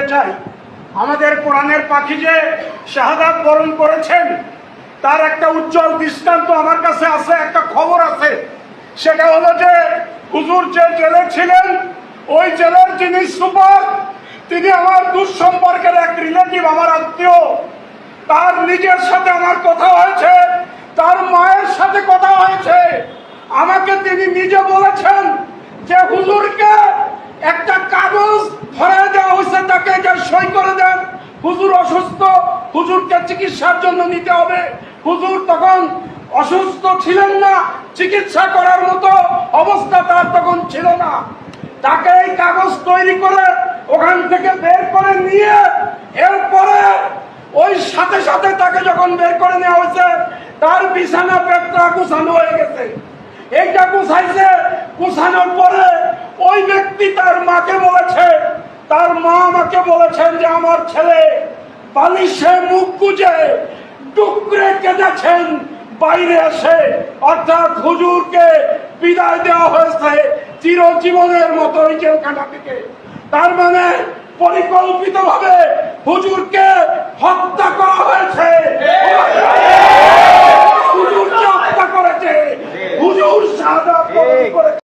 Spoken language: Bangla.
বলতে চাই। আমাদের কোরআনের পাখি যে শাহাদাত বরণ করেছেন, তার একটা উজ্জ্বল দৃষ্টান্ত আমার কাছে আছে, একটা খবর আছে। সেটা হলো যে, হুজুর যে জেলে ছিলেন, ওই জেলের যিনি সুপার, তিনি আমার দুঃসম্পর্কের এক রিলেটিভ আমার আত্মীয়। তার নিজের সাথে আমার কথা হয়েছে, তার মায়ের সাথে কথা হয়েছে। আমাকে তিনি নিজে বলেছেন যে, হুজুরকে একটা কাগজ ধরে দেওয়া হয়েছে তাকে যে সই করে দেন। হুজুর অসুস্থ, হুজুরকে চিকিৎসার জন্য নিতে হবে। হুজুর তখন অসুস্থ ছিলেন না, চিকিৎসা করার মতো অবস্থা তার তখন ছিল না। তাকে এই কাগজ তৈরি করে ওখান থেকে বের করে নিয়ে, এরপরে ওই সাথে সাথে তাকে যখন বের করে নেওয়া হয়েছে, তার বিছানা পেটটা গুছানো হয়ে গেছে। এইটা গুছাইছে, গুছানোর পরে ওই ব্যক্তি তার মাকে বলেছে তার মা আমাকে বলেছেন যে আমার ছেলে বালিশে মুখ গুজে টুকরে কেঁদেছেন, বাইরে এসে। অর্থাৎ হুজুরকে বিদায় দেওয়া হয়েছে চিরজীবনের মতো ওই জেলখানা থেকে। তার মানে পরিকল্পিতভাবে হুজুরকে হত্যা করা হয়েছে। হুজুর হত্যা করেছে, হুজুর সাদা করেছে।